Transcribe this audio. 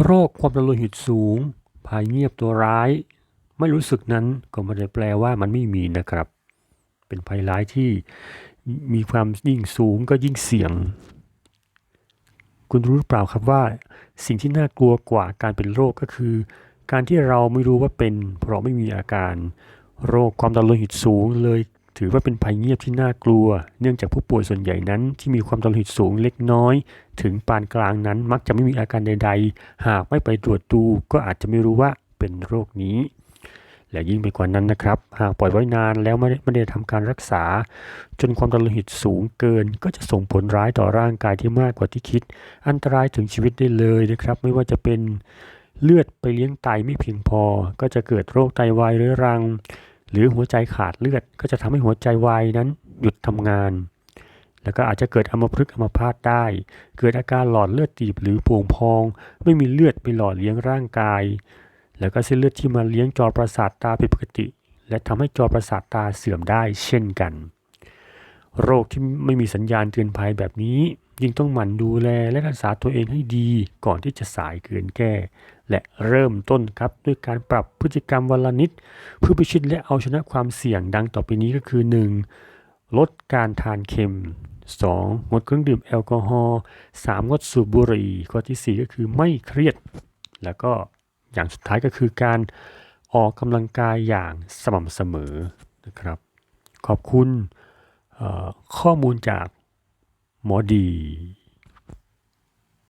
โรคความดันโลหิตสูงภายเงียบตัวร้าย ไม่รู้สึกนั้นก็ไม่ได้แปลว่ามันไม่มีนะครับ เป็นภัยร้ายที่มีความยิ่งสูงก็ยิ่งเสี่ยง คุณรู้หรือเปล่าครับว่า สิ่งที่น่ากลัวกว่าการเป็นโรคก็คือ การที่เราไม่รู้ว่าเป็น เพราะไม่มีอาการ โรคความดันโลหิตสูงเลย ถือว่าเป็นภัยเงียบที่น่ากลัว เนื่องจากผู้ป่วยส่วนใหญ่นั้น ที่มีความดันโลหิตสูงเล็กน้อย ถึงปานกลางนั้นมักจะไม่มีอาการใด ๆ หากไม่ไปตรวจดูก็อาจจะไม่รู้ว่าเป็นโรคนี้ และยิ่งไปกว่านั้นนะครับ หากปล่อยไว้นานแล้วไม่ได้ไม่ได้ทำการรักษา จนความดันโลหิตสูงเกิน ก็จะส่งผลร้ายต่อร่างกายที่มากกว่าที่คิด อันตรายถึงชีวิตได้เลยนะครับ ไม่ว่าจะเป็นเลือดไปเลี้ยงไตไม่เพียงพอ ก็จะเกิดโรคไตวายเรื้อรัง หรือหัวใจขาดเลือดก็จะทำให้หัวใจวายนั้นหยุดทำงาน แล้วก็อาจจะเกิดอัมพฤกษ์อัมพาตได้ เกิดอาการหลอดเลือดตีบหรือโป่งพอง ไม่มีเลือดไปหล่อเลี้ยงร่างกาย แล้วก็เส้นเลือดที่มาเลี้ยงจอประสาทตาผิดปกติ และทำให้จอประสาทตาเสื่อมได้เช่นกัน โรคที่ไม่มีสัญญาณเตือนภัยแบบนี้ ยิ่งต้องหมั่นดูแลและรักษาตัวเองให้ดีก่อนที่จะสายเกินแก้ และเริ่มต้นครับด้วยการปรับพฤติกรรมวันละนิด เพื่อพิชิตและเอาชนะความเสี่ยงดังต่อไปนี้ก็คือ 1. ลดการทานเค็ม 2. งดเครื่องดื่มแอลกอฮอล์ 3. งดสูบบุหรี่ ข้อทีสี่4 ก็คือไม่เครียด แล้วก็อย่างสุดท้ายก็คือการออกกำลังกายอย่างสม่ำเสมอนะครับ ขอบคุณข้อมูลจาก หมอดี